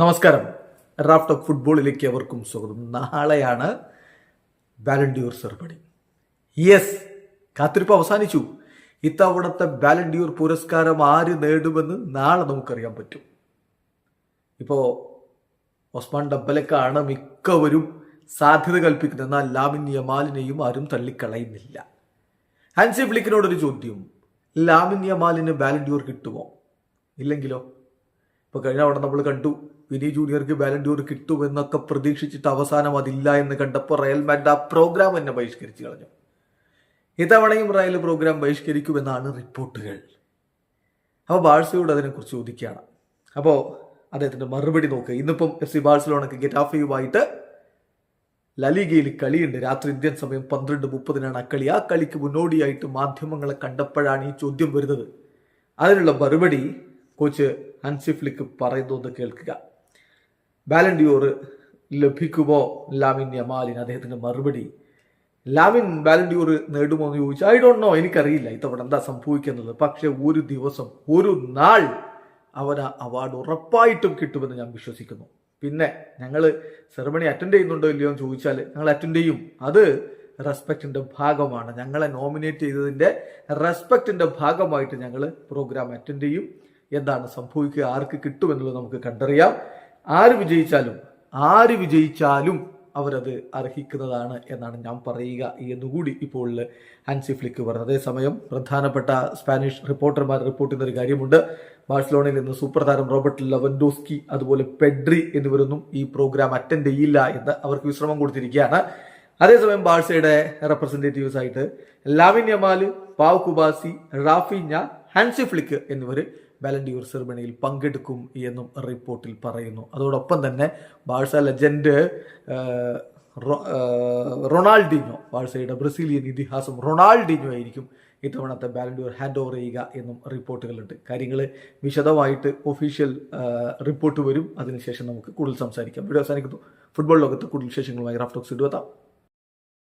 നമസ്കാരം. Raft of ഫുട്ബോളിലേക്ക് അവർക്കും സ്വാഗതം. നാളെയാണ് ബാലൻഡ്യൂർ സെറമണി യെസ് കാത്തിരിപ്പ് അവസാനിച്ചു. ഇത്തവണത്തെ ബാലൻഡ്യൂർ പുരസ്കാരം ആര് നേടുമെന്ന് നാളെ നമുക്കറിയാൻ പറ്റും. ഇപ്പോൾ ഒസ്മാൻ ഡബ്ബലക്കാണ് മിക്കവരും സാധ്യത കൽപ്പിക്കുന്നത്. എന്നാൽ ലാമിൻ യമാലിനെയും ആരും തള്ളിക്കളയുന്നില്ല. ഹാൻസി ഫ്ലിക്കിനോടൊരു ചോദ്യം. ലാമിൻ യമാലിന് ബാലൻഡ്യൂർ കിട്ടുമോ? ഇല്ലെങ്കിലോ? ഇപ്പോൾ കഴിഞ്ഞ അവിടെ നമ്മൾ കണ്ടു. വിനി ജൂനിയർക്ക് ബാലൻഡ്യൂർ കിട്ടുമെന്നൊക്കെ പ്രതീക്ഷിച്ചിട്ട് അവസാനം അതില്ല എന്ന് കണ്ടപ്പോൾ റയൽ മാഡ് ആ പ്രോഗ്രാം തന്നെ ബഹിഷ്കരിച്ചു കളഞ്ഞു. ഇത്തവണയും റയൽ പ്രോഗ്രാം ബഹിഷ്കരിക്കുമെന്നാണ് റിപ്പോർട്ടുകൾ. അപ്പോൾ ബാഴ്സയോട് അതിനെക്കുറിച്ച് ചോദിക്കുകയാണ്. അപ്പോൾ അദ്ദേഹത്തിന്റെ മറുപടി നോക്കുക ഇന്നിപ്പം എഫ് സി ബാഴ്സലോണക്ക് ഗെറ്റാഫയുമായിട്ട് ലലിഗയിൽ കളിയുണ്ട്. രാത്രി ഇന്ത്യൻ സമയം പന്ത്രണ്ട് മുപ്പതിനാണ് ആ കളി. ആ കളിക്ക് മുന്നോടിയായിട്ട് മാധ്യമങ്ങളെ കണ്ടപ്പോഴാണ് ഈ ചോദ്യം വരുന്നത്. അതിനുള്ള മറുപടി കോച്ച് അൻസിഫ്ലിക്ക് പറയുന്നു കേൾക്കുക. ബാലൻഡിയോർ ലഭിക്കുമോ? ലാമിൻ യമാലിന് അദ്ദേഹത്തിന്റെ മറുപടി. ലാമിൻ ബാലൻഡിയോർ നേടുമോ എന്ന് ചോദിച്ചാൽ ഐ ഡോണ്ട് നോ എനിക്കറിയില്ല. ഇത്തവണ എന്താ സംഭവിക്കുന്നത്? പക്ഷെ ഒരു ദിവസം ഒരു നാൾ അവന് അവാർഡ് ഉറപ്പായിട്ടും കിട്ടുമെന്ന് ഞാൻ വിശ്വസിക്കുന്നു. പിന്നെ ഞങ്ങൾ സെറമണി അറ്റൻഡ് ചെയ്യുന്നുണ്ടോ ഇല്ലയോ എന്ന് ചോദിച്ചാൽ ഞങ്ങൾ അറ്റൻഡ് ചെയ്യും. അത് റെസ്പെക്റ്റിന്റെ ഭാഗമാണ്. ഞങ്ങളെ നോമിനേറ്റ് ചെയ്തതിന്റെ റെസ്പെക്റ്റിന്റെ ഭാഗമായിട്ട് ഞങ്ങൾ പ്രോഗ്രാം അറ്റൻഡ് ചെയ്യും. എന്താണ് സംഭവിക്കുക? ആർക്ക് കിട്ടുമെന്നുള്ളത് നമുക്ക് കണ്ടറിയാം. ആര് വിജയിച്ചാലും ആര് വിജയിച്ചാലും അവരത് അർഹിക്കുന്നതാണ് എന്നാണ് ഞാൻ പറയുക എന്നുകൂടി ഇപ്പോൾ ഹാൻസി ഫ്ലിക്ക് പറഞ്ഞത് അതേസമയം പ്രധാനപ്പെട്ട സ്പാനിഷ് റിപ്പോർട്ടർമാർ റിപ്പോർട്ട് ചെയ്യുന്ന ഒരു കാര്യമുണ്ട്. ബാഴ്സലോണയിൽ നിന്ന് സൂപ്പർ താരം റോബർട്ട് ലവൻഡോസ്കി അതുപോലെ പെഡ്രി എന്നിവരൊന്നും ഈ പ്രോഗ്രാം അറ്റൻഡ് ചെയ്യില്ല എന്ന് അവർക്ക് വിശ്രമം കൊടുത്തിരിക്കുകയാണ്. അതേസമയം ബാഴ്സയുടെ റെപ്രസെന്റേറ്റീവ്സ് ആയിട്ട് Lamine Yamal Pau Cubarsi Raphinha Hansi Flick എന്നിവർ ബാലൻഡിയൂർ സെറിമണിയിൽ പങ്കെടുക്കും എന്നും റിപ്പോർട്ടിൽ പറയുന്നു. അതോടൊപ്പം തന്നെ ബാഴ്സ ലെജൻഡ് റൊണാൾഡിനോ ബാഴ്സയുടെ ബ്രസീലിയൻ ഇതിഹാസം റൊണാൾഡിനോ ആയിരിക്കും ഇത്തവണത്തെ ബാലൻഡിയൂർ ഹാൻഡ് ഓവർ ചെയ്യുക എന്നും റിപ്പോർട്ടുകളുണ്ട്. കാര്യങ്ങൾ വിശദമായിട്ട് ഒഫീഷ്യൽ റിപ്പോർട്ട് വരും. അതിനുശേഷം നമുക്ക് കൂടുതൽ സംസാരിക്കാം. വീഡിയോ അവസാനിക്കുന്നു. ഫുട്ബോൾ ലോകത്ത് കൂടുതൽ വിശേഷങ്ങളുമായി റാഫ്റ്റോക്സ് ഇടുവെത്താം.